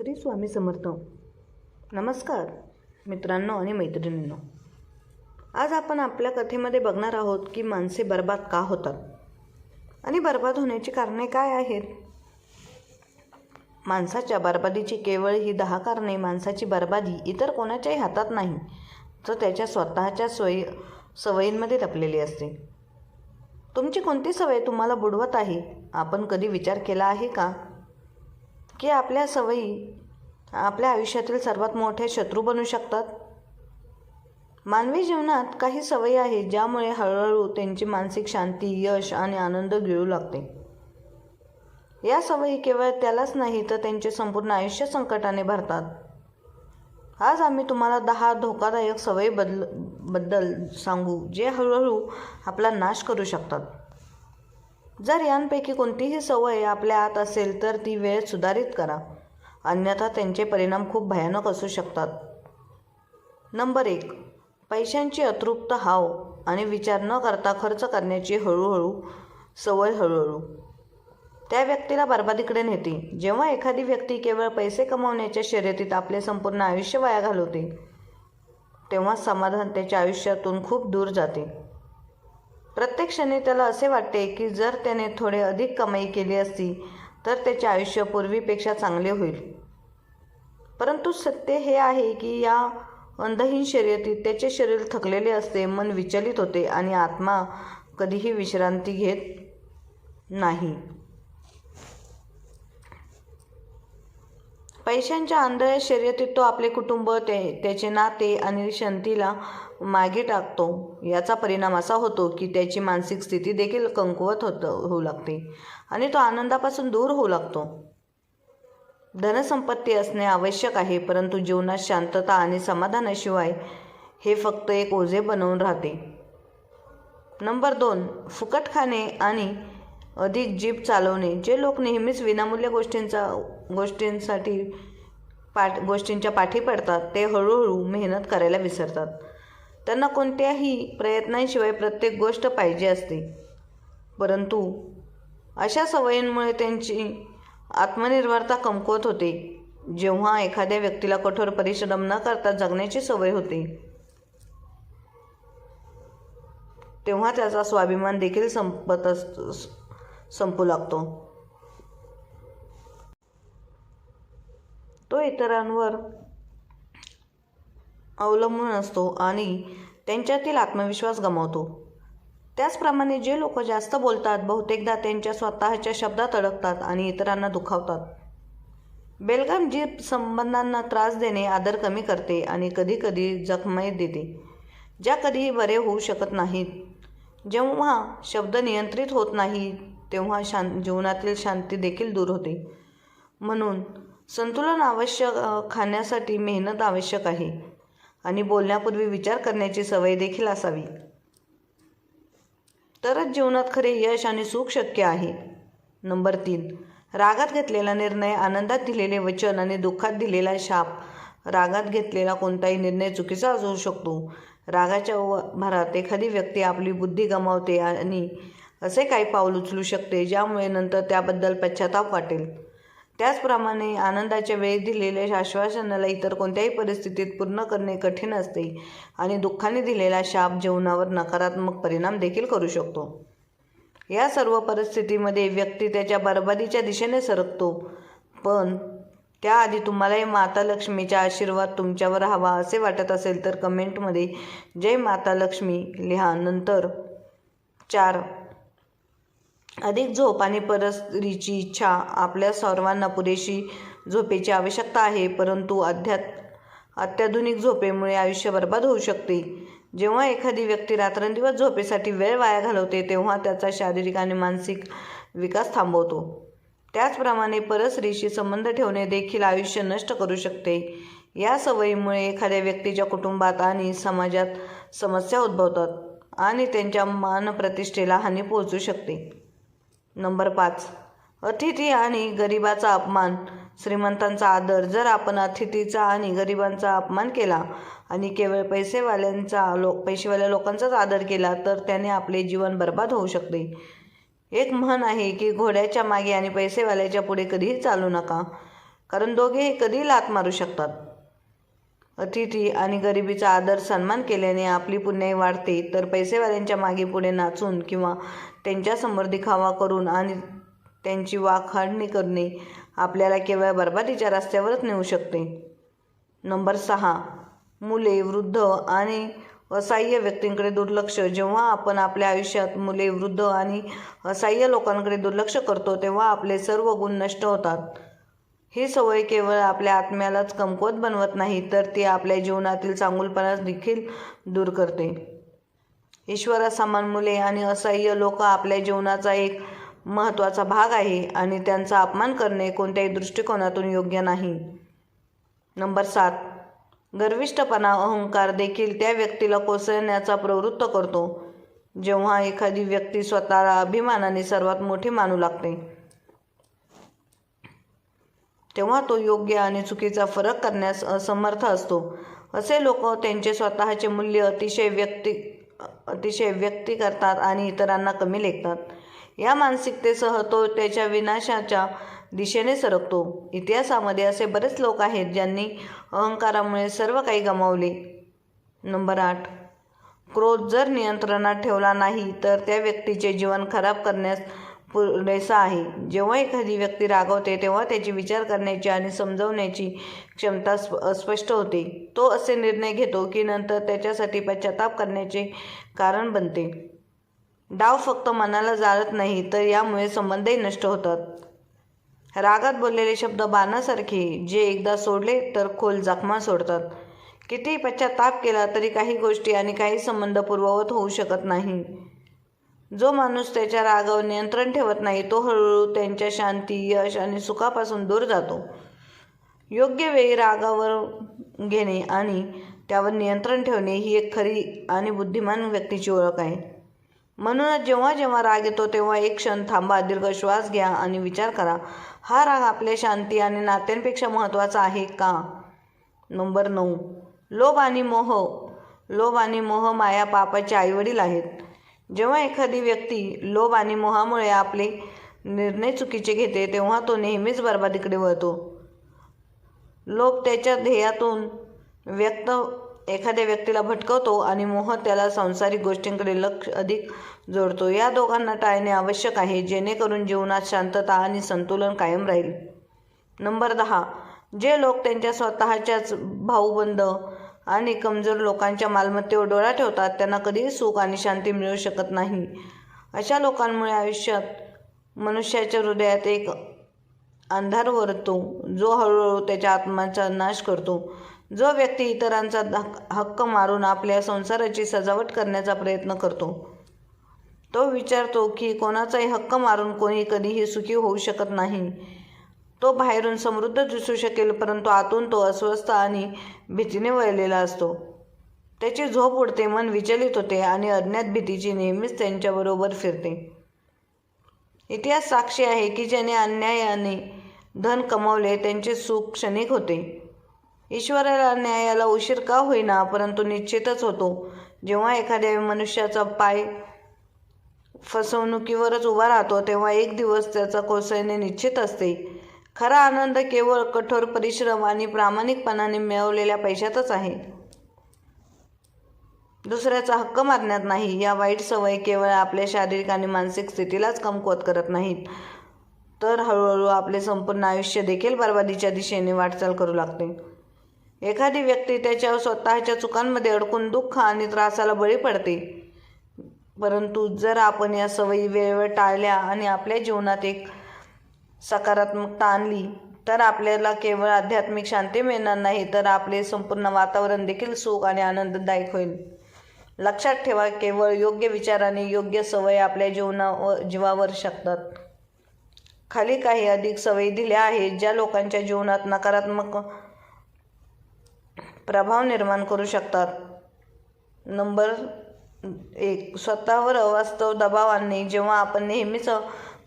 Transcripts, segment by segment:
श्री स्वामी समर्थ. नमस्कार मित्रांनो आणि मैत्रिणींनो. आज आपण आपल्या कथेमध्ये बघणार आहोत की माणसे बर्बाद का होतात? आणि बर्बाद होण्याची कारणे काय आहेत? माणसाच्या बर्बादीची केवळ ही दहा कारणे माणसाची बर्बादी इतर कोणाच्याही हातात नाही तर त्याच्या स्वतःच्या सोयी सवयींमध्ये लपलेली असते. तुमची कोणती सवय तुम्हाला बुडवत आहे? आपण कधी विचार केला आहे का? की आपल्या सवयी आपल्या आयुष्यातील सर्वात मोठे शत्रू बनू शकतात? मानवी जीवनात काही सवयी आहेत ज्यामुळे हळूहळू त्यांची मानसिक शांती यश आणि आनंद गिळू लागते. या सवयी केवळ त्यालाच नाही तर त्यांचे संपूर्ण आयुष्य संकटाने भरतात. आज आम्ही तुम्हाला दहा धोकादायक सवयी बदलबद्दल सांगू जे हळूहळू आपला नाश करू शकतात. जर यांपैकी कोणतीही सवय आपल्या आत असेल तर ती वेळ सुधारित करा. अन्यथा त्यांचे परिणाम खूप भयानक असू शकतात. नंबर एक पैशांची अतृप्त हाव आणि विचार न करता खर्च करण्याची हळूहळू सवय हळूहळू. त्या व्यक्तीला बर्बादीकडे नेते. जेव्हा एखादी व्यक्ती केवळ पैसे कमावण्याच्या शर्यतीत आपले संपूर्ण आयुष्य वाया घालवते तेव्हा समाधान त्याच्या आयुष्यातून खूप दूर जाते. प्रत्येक क्षणी त्याला असे वाटते की जर त्याने थोडे अधिक कमाई केली असती तर त्याचे आयुष्य पूर्वीपेक्षा चांगले होईल. परंतु सत्य हे आहे की या अंधहीन शर्यतीत त्याचे शरीर थकलेले असते मन विचलित होते आणि आत्मा कधीही विश्रांती घेत नाही. पैशांच्या आंधळ्या शर्यतीत तो आपले कुटुंब ते त्याचे नाते आणि शांतीला मागे टाकतो. याचा परिणाम असा होतो की त्याची मानसिक स्थिती देखील कमकुवत होत होऊ लागते आणि तो आनंदापासून दूर होऊ लागतो. धनसंपत्ती असणे आवश्यक आहे परंतु जीवनात शांतता आणि समाधानाशिवाय हे फक्त एक ओझे बनवून राहते. नंबर दोन फुकट खाणे आणि अधिक जीभ चालवणे. जे लोक नेहमीच विनामूल्य गोष्टींचा गोष्टींसाठी पाठ गोष्टींच्या पाठी पडतात ते हळूहळू मेहनत करायला विसरतात. त्यांना कोणत्याही प्रयत्नांशिवाय प्रत्येक गोष्ट पाहिजे असते. परंतु अशा सवयींमुळे त्यांची आत्मनिर्भरता कमकुवत होते. जेव्हा एखाद्या व्यक्तीला कठोर परिश्रम न करता जगण्याची सवय होते तेव्हा त्याचा स्वाभिमान देखील संपत असतो संपू लागतो. तो इतरांवर अवलंबून असतो आणि त्यांच्यातील आत्मविश्वास गमावतो. त्याचप्रमाणे जे लोक जास्त बोलतात बहुतेकदा त्यांच्या स्वतःच्या शब्दात अडकतात आणि इतरांना दुखावतात. बेलगाम जी संबंधांना त्रास देणे आदर कमी करते आणि कधीकधी जखमाई देते ज्या कधीही बरे होऊ शकत नाहीत. जेव्हा शब्द नियंत्रित होत नाही तेव्हा शां जीवनातील शांती देखील दूर होते. म्हणून संतुलन आवश्यक खाण्यासाठी मेहनत आवश्यक आहे. आणि बोलण्यापूर्वी विचार करण्याची सवय देखील असावी. तरच जीवनात खरे यश आणि सुख शक्य आहे. नंबर तीन. रागात घेतलेला निर्णय आनंदात दिलेले वचन आणि दुःखात दिलेला शाप. रागात घेतलेला कोणताही निर्णय चुकीचा असू शकतो. रागाच्या भरात एखादी व्यक्ती आपली बुद्धी गमावते आणि असे काही पाऊल उचलू शकते ज्यामुळे नंतर त्याबद्दल पश्चाताप वाटेल. त्याचप्रमाणे आनंदाच्या वेळी दिलेल्या आश्वासनाला इतर कोणत्याही परिस्थितीत पूर्ण करणे कठीण असते आणि दुःखाने दिलेला शाप जीवनावर नकारात्मक परिणाम देखील करू शकतो. या सर्व परिस्थितीमध्ये व्यक्ती त्याच्या बरबादीच्या दिशेने सरकतो पण त्याआधी तुम्हालाही माता लक्ष्मीचा आशीर्वाद तुमच्यावर हवा असे वाटत असेल तर कमेंटमध्ये जय माता लक्ष्मी लिहा. नंतर चार अधिक झोप आणि परस्त्रीची इच्छा आपल्या सर्वांना पुरेशी झोपेची आवश्यकता आहे परंतु अध्यात अत्याधुनिक झोपेमुळे आयुष्य बर्बाद होऊ शकते. जेव्हा एखादी व्यक्ती रात्रंदिवस झोपेसाठी वेळ वाया घालवते तेव्हा त्याचा शारीरिक आणि मानसिक विकास थांबवतो. त्याचप्रमाणे परस्त्रीशी संबंध ठेवणे देखील आयुष्य नष्ट करू शकते. या सवयीमुळे एखाद्या व्यक्तीच्या कुटुंबात आणि समाजात समस्या उद्भवतात आणि त्यांच्या मानप्रतिष्ठेला हानी पोहोचू शकते. नंबर पाच. अतिथी आणि गरिबाचा अपमान. श्रीमंतांचा आदर. जर आपण अतिथीचा आणि गरिबांचा अपमान केला आणि केवळ पैसेवाल्यांचा लो पैसेवाल्या लोकांचाच आदर केला तर त्याने आपले जीवन बर्बाद होऊ शकते. एक म्हण आहे की घोड्याच्या मागे आणि पैसेवाल्याच्या पुढे कधीही चालू नका कारण दोघेही कधीही लात मारू शकतात. अतिथी आणि गरिबीचा आदर सन्मान केल्याने आपली पुण्याई वाढते तर पैसेवाल्यांच्या मागे पुढे नाचून किंवा त्यांच्यासमोर दिखावा करून आणि त्यांची वाखाणणी करणे आपल्याला केवळ बर्बादीच्या रस्त्यावरच नेऊ शकते. नंबर सहा. मुले वृद्ध आणि असहाय्य व्यक्तींकडे दुर्लक्ष. जेव्हा आपण आपल्या आयुष्यात मुले वृद्ध आणि असहाय्य लोकांकडे दुर्लक्ष करतो तेव्हा आपले सर्व गुण नष्ट होतात. ही सवय केवळ आपल्या आत्म्यालाच कमकुवत बनवत नाही तर ती आपल्या जीवनातील चांगुलपणास देखील दूर करते. ईश्वरासमान मुले आणि असह्य लोक आपल्या जीवनाचा एक महत्त्वाचा भाग आहे आणि त्यांचा अपमान करणे कोणत्याही दृष्टिकोनातून योग्य नाही. नंबर सात. गर्विष्ठपणा अहंकार देखील त्या व्यक्तीला कोसळण्याचा प्रवृत्त करतो जेव्हा एखादी व्यक्ती स्वतःला अभिमानाने सर्वात मोठी मानू लागते. तेव्हा तो योग्य आणि चुकीचा फरक करण्यास असमर्थ असतो. असे लोक त्यांचे स्वतःचे मूल्य अतिशय व्यक्ती अतिशय व्यक्ती करतात आणि इतरांना कमी लेखतात. या मानसिकतेसह तो त्याच्या विनाशाच्या दिशेने सरकतो. इतिहासामध्ये असे बरेच लोक आहेत ज्यांनी अहंकारामुळे सर्व काही गमावले. नंबर आठ. क्रोध जर नियंत्रणात ठेवला नाही तर त्या व्यक्तीचे जीवन खराब करण्यास पुरेसा आहे. जेव्हा एखादी व्यक्ती रागवते तेव्हा त्याची विचार करण्याची आणि समजवण्याची क्षमता स्प स्पष्ट होते. तो असे निर्णय घेतो की नंतर त्याच्यासाठी पश्चाताप करण्याचे कारण बनते. डाव फक्त मनाला जाळत नाही तर यामुळे संबंधही नष्ट होतात. रागात बोललेले शब्द बाणासारखे जे एकदा सोडले तर खोल जखमा सोडतात. कितीही पश्चाताप केला तरी काही गोष्टी आणि काही संबंध पूर्ववत होऊ शकत नाही. जो माणूस त्याच्या रागावर नियंत्रण ठेवत नाही तो हळूहळू त्यांच्या शांती यश आणि सुखापासून दूर जातो. योग्य वेळी रागावर घेणे आणि त्यावर नियंत्रण ठेवणे ही एक खरी आणि बुद्धिमान व्यक्तीची ओळख आहे. म्हणूनच जेव्हा जेव्हा राग येतो तेव्हा एक क्षण थांबा दीर्घ श्वास घ्या आणि विचार करा हा राग आपल्या शांती आणि नात्यांपेक्षा महत्त्वाचा आहे का? नंबर नऊ. लोभ आणि मोह. लोभ आणि मोह माया पापाचे आईवडील आहेत. जेव्हा एखादी व्यक्ती लोभ आणि मोहामुळे आपले निर्णय चुकीचे घेते तेव्हा तो नेहमीच बर्बादीकडे वळतो. लोभ त्याच्या ध्येयातून व्यक्त एखाद्या व्यक्तीला भटकवतो आणि मोह त्याला सांसारिक गोष्टींकडे लक्ष अधिक जोडतो. या दोघांना टाळणे आवश्यक आहे जेणेकरून जीवनात शांतता आणि संतुलन कायम राहील. नंबर दहा. जे लोक त्यांच्या स्वतःच्याच भाऊबंद आणि कमजोर लोकांच्या मालमत्तेवर डोळा ठेवतात त्यांना कधीही सुख आणि शांती मिळू शकत नाही. अशा लोकांमुळे आयुष्यात मनुष्याच्या हृदयात एक अंधार वरतो जो हळूहळू त्याच्या आत्म्याचा नाश करतो. जो व्यक्ती इतरांचा हक्क मारून आपल्या संसाराची सजावट करण्याचा प्रयत्न करतो तो विचारतो की कोणाचाही हक्क मारून कोणी कधीही सुखी होऊ शकत नाही. तो बाहेरून समृद्ध दिसू शकेल परंतु आतून तो अस्वस्थ आणि भीतीने वळलेला असतो. त्याची झोप उडते मन विचलित होते आणि अज्ञात भीतीची नेहमीच त्यांच्याबरोबर फिरते. इतिहास साक्षी आहे की ज्याने अन्यायाने धन कमावले त्यांचे सुख क्षणिक होते. ईश्वराला न्यायाला उशीर का होईना परंतु निश्चितच होतो. जेव्हा एखाद्या मनुष्याचा पाय फसवणुकीवरच उभा राहतो तेव्हा एक दिवस त्याचा कोसळणे निश्चित असते. खरा आनंद केवळ कठोर परिश्रम आणि प्रामाणिकपणाने मिळवलेल्या पैशातच आहे. दुसऱ्याचा हक्क मारण्यात नाही. या वाईट सवयी केवळ आपल्या शारीरिक आणि मानसिक स्थितीलाच कमकुवत करत नाहीत. तर हळूहळू आपले संपूर्ण आयुष्य देखील बर्बादीच्या दिशेने वाटचाल करू लागते. एखादी व्यक्ती त्याच्या स्वतःच्या चुकांमध्ये अडकून दुःख आणि त्रासाला बळी पडते. परंतु जर आपण या सवयी वेळेवर टाळल्या आणि आपल्या जीवनात एक सकारात्मकता आणली तर आपल्याला केवळ आध्यात्मिक शांती मिळणार नाही तर आपले संपूर्ण वातावरण देखील सुख आणि आनंददायक होईल. लक्षात ठेवा केवळ योग्य विचाराने योग्य सवय आपल्या जीवनावर जीवावर शकतात. खाली काही अधिक सवयी दिल्या आहेत ज्या लोकांच्या जीवनात नकारात्मक प्रभाव निर्माण करू शकतात. नंबर एक स्वतःवर अवास्तव दबाव आणणे. जेव्हा आपण नेहमीच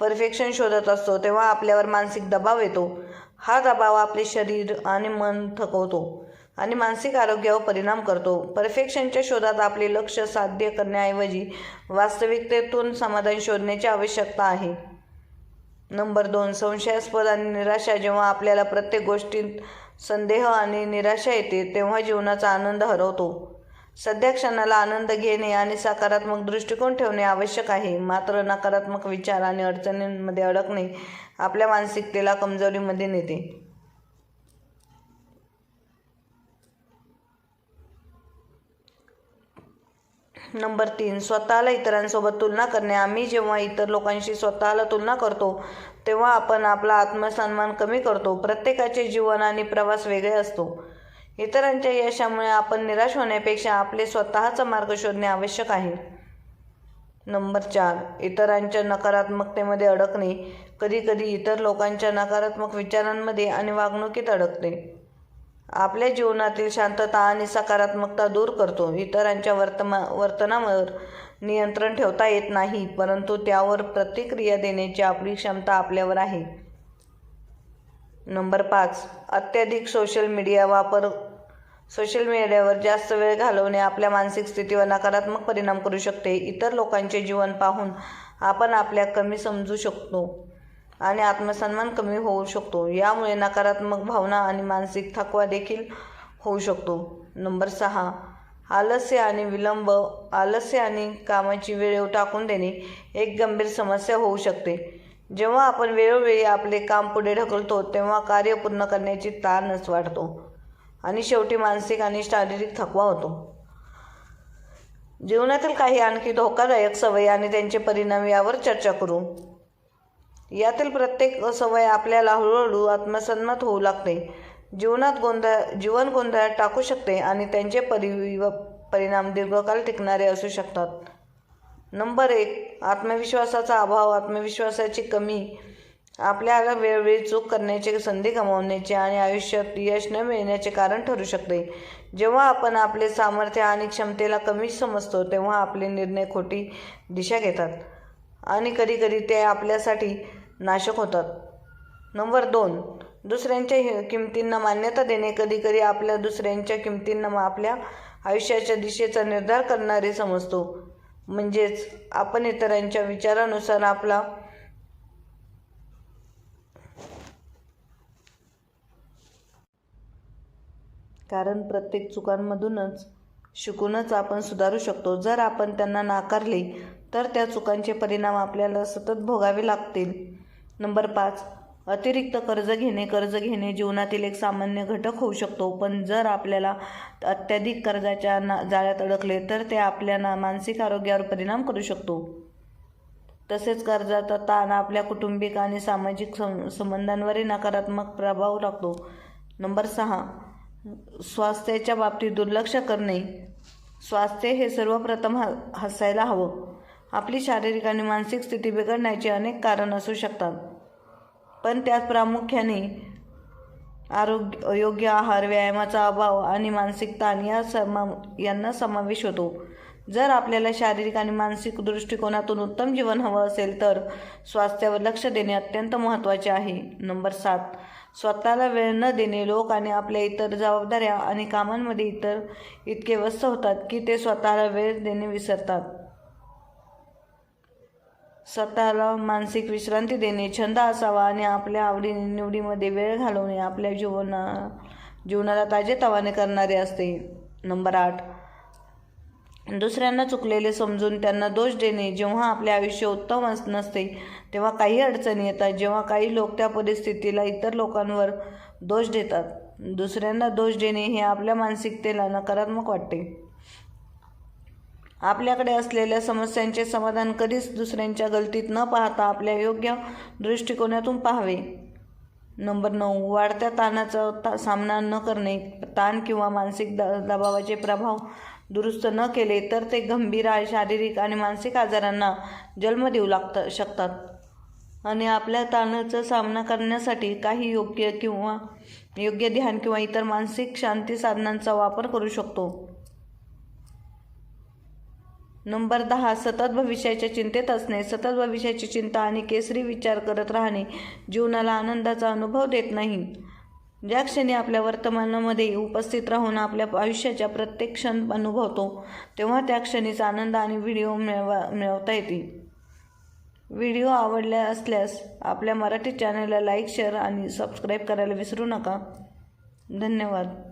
परफेक्शन शोधत असतो तेव्हा आपल्यावर मानसिक दबाव येतो. हा दबाव आपले शरीर आणि मन थकवतो आणि मानसिक आरोग्यावर परिणाम करतो. परफेक्शनच्या शोधात आपले लक्ष साध्य करण्याऐवजी वास्तविकतेतून समाधान शोधण्याची आवश्यकता आहे. नंबर दोन संशयास्पद आणि निराशा. जेव्हा आपल्याला प्रत्येक गोष्टीत संदेह आणि निराशा येते तेव्हा जीवनाचा आनंद हरवतो. सध्या क्षणाला आनंद घेणे आणि सकारात्मक दृष्टिकोन ठेवणे आवश्यक आहे. मात्र नकारात्मक विचार आणि अडचणींमध्ये अडकणे आपल्या मानसिकतेला कमजोरीमध्ये नेते. नंबर तीन स्वतःला इतरांसोबत तुलना करणे. आम्ही जेव्हा इतर लोकांशी स्वतःला तुलना करतो तेव्हा आपण आपला आत्मसन्मान कमी करतो. प्रत्येकाचे जीवन आणि प्रवास वेगळे असतो. इतरांच्या यशामुळे आपण निराश होण्यापेक्षा आपले स्वतःचा मार्ग शोधणे आवश्यक आहे. नंबर चार. इतरांच्या नकारात्मकतेमध्ये अडकणे. कधीकधी इतर लोकांच्या नकारात्मक विचारांमध्ये आणि वागणुकीत अडकते आपल्या जीवनातील शांतता आणि सकारात्मकता दूर करतो. इतरांच्या वर्तमा वर्तनावर नियंत्रण ठेवता येत नाही परंतु त्यावर प्रतिक्रिया देण्याची आपली क्षमता आपल्यावर आहे. नंबर पाच. अत्याधिक सोशल मीडिया वापर सोशल मीडियावर जास्त वेळ घालवणे आपल्या मानसिक स्थितीवर नकारात्मक परिणाम करू शकते. इतर लोकांचे जीवन पाहून आपण आपल्या कमी समजू शकतो आणि आत्मसन्मान कमी होऊ शकतो. यामुळे नकारात्मक भावना आणि मानसिक थकवा देखील होऊ शकतो. नंबर सहा आलस्य आणि विलंब आलस्य आणि कामाची वेळ टाकून देणे एक गंभीर समस्या होऊ शकते. जेव्हा आपण वेळोवेळी आपले काम पुढे ढकलतो तेव्हा कार्य पूर्ण करण्याची ताणच वाढतो. आणि शेवटी मानसिक आणि शारीरिक थकवा होतो. जीवनातील काही आणखी धोकादायक सवयी आणि त्यांचे परिणाम यावर चर्चा करू. यातील प्रत्येक सवय आपल्याला हळूहळू आत्मसन्मत होऊ लागते. जीवनात गोंधळ जीवन गोंधळात टाकू शकते आणि त्यांचे परि परिणाम दीर्घकाळ टिकणारे असू शकतात. नंबर एक आत्मविश्वासाचा अभाव. आत्मविश्वासाची कमी आपल्याला वेळोवेळी चूक करण्याची संधी गमावण्याचे आणि आयुष्यात यश न मिळण्याचे कारण ठरू शकते. जेव्हा आपण आपले सामर्थ्य आणि क्षमतेला कमी समजतो तेव्हा आपले निर्णय खोटी दिशा घेतात आणि कधीकधी ते आपल्यासाठी नाशक होतात. नंबर दोन दुसऱ्यांच्या किमतींना मान्यता देणे. कधीकधी आपल्या दुसऱ्यांच्या किमतींना आपल्या आयुष्याच्या दिशेचा निर्धार करणारे समजतो. म्हणजेच आपण इतरांच्या विचारानुसार आपला कारण प्रत्येक चुकांमधूनच शिकूनच आपण सुधारू शकतो. जर आपण त्यांना नाकारले तर त्या चुकांचे परिणाम आपल्याला सतत भोगावे लागतील. नंबर पाच अतिरिक्त कर्ज घेणे. कर्ज घेणे जीवनातील एक सामान्य घटक होऊ शकतो. पण जर आपल्याला अत्याधिक कर्जाच्या ना जाळ्यात अडकले तर ते आपल्या ना मानसिक आरोग्यावर परिणाम करू शकतो. तसेच कर्जाचा ताण आपल्या कुटुंबिक आणि सामाजिक सं संबंधांवरही नकारात्मक प्रभाव टाकतो. नंबर सहा स्वास्थ्याच्या बाबतीत दुर्लक्ष करणे. स्वास्थ्य हे सर्वप्रथम ह हसायला हवं. आपली शारीरिक आणि मानसिक स्थिती बिघडण्याचे अनेक कारण असू शकतात. पण त्यात प्रामुख्याने आरोग्य योग्य आहार व्यायामाचा अभाव आणि मानसिक ताण या समा यांना समावेश होतो. जर आपल्याला शारीरिक आणि मानसिक दृष्टिकोनातून उत्तम जीवन हवं असेल तर स्वास्थ्यावर लक्ष देणे अत्यंत महत्त्वाचे आहे. नंबर सात स्वतःला वेळ न देणे लोक आणि आपल्या इतर जबाबदाऱ्या आणि कामांमध्ये इतर इतके व्यस्त होतात की ते स्वतःला वेळ देणे विसरतात. स्वतःला मानसिक विश्रांती देणे छंद असावा आणि आपल्या आवडी निवडीमध्ये वेळ घालवणे आपल्या जीवना जीवनाला ताजेतवाने करणारे असते. नंबर आठ. दुसऱ्यांना चुकलेले समजून त्यांना दोष देणे जेव्हा आपले आयुष्य उत्तम नसते तेव्हा काही अडचणी येतात. जेव्हा काही लोक त्या परिस्थितीला इतर लोकांवर दोष देतात दुसऱ्यांना दोष देणे हे आपल्या मानसिकतेला नकारात्मक वाटते. आपल्याकडे असलेल्या समस्यांचे समाधान कधीच दुसऱ्यांच्या गलतीत न पाहता आपल्या योग्य दृष्टिकोनातून पाहावे. नंबर नऊ वाढत्या ताणाचा ता सामना न करणे ताण किंवा मानसिक द दबावाचे प्रभाव दुरुस्त न केले तर ते गंभीर शारीरिक आणि मानसिक आजारांना जन्म देऊ लागतात शकतात. आणि आपल्या ताणाचा सामना करण्यासाठी काही योग्य किंवा योग्य ध्यान किंवा इतर मानसिक शांती साधनांचा वापर करू शकतो. नंबर दहा सतत भविष्याच्या चिंतेत असणे. सतत भविष्याची चिंता आणि केसरी विचार करत राहणे जीवनाला आनंदाचा अनुभव देत नाही. ज्या क्षणी आपल्या वर्तमानामध्ये उपस्थित राहून आपल्या आयुष्याच्या प्रत्येक क्षण अनुभवतो तेव्हा त्या क्षणीचा आनंद आणि व्हिडिओ मिळवा मिळवता येतील व्हिडिओ आवडल्या असल्यास आपल्या मराठी चॅनलला लाईक शेअर आणि सबस्क्राईब करायला विसरू नका. धन्यवाद.